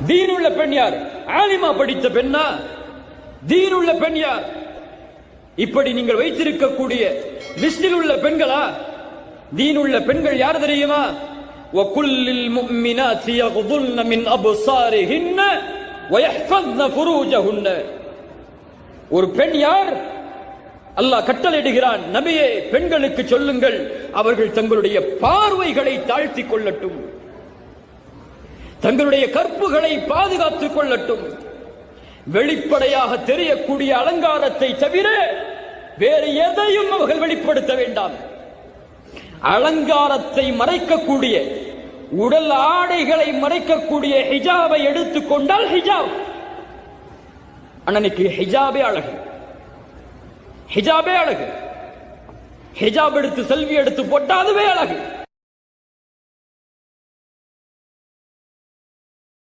தீனுள்ள பெண் யார் ஆலிமா படித்த பெண்ணா தீனுள்ள பெண் யார் இப்படி நீங்கள் வைத்திருக்கக்கூடிய லிஸ்டில் உள்ள பெண்களா தீனுள்ள பெண்கள் யார் தெரியுமா وكل المؤمنات يغضن من أبصارهن ويحفظن فروجهن ஒரு பெண் யார் அல்லாஹ் கட்டளையிடுகிறான் நபியே பெண்களுக்கு சொல்லுங்கள் அவர்கள் தங்களுடைய பார்வைகளை தாழ்த்திக் கொள்ளட்டும் தங்களுடைய கற்புகளை பாதுகாத்துக் கொள்ளட்டும். வெளிப்படையாக தெரியக்கூடிய அலங்காரத்தை தவிர வேறு எதையும் அவர்கள் வெளிப்படுத்த வேண்டாம். அலங்காரத்தை மறைக்கக்கூடிய உடல் ஆடைகளை மறைக்கக்கூடிய ஹிஜாபை எடுத்துக்கொண்டால் ஹிஜாப். அண்ணனுக்கு ஹிஜாபே அழகு. ஹிஜாபே அழகு. ஹிஜாப் எடுத்து செல்வி எடுத்து போட்டா அதுவே அழகு.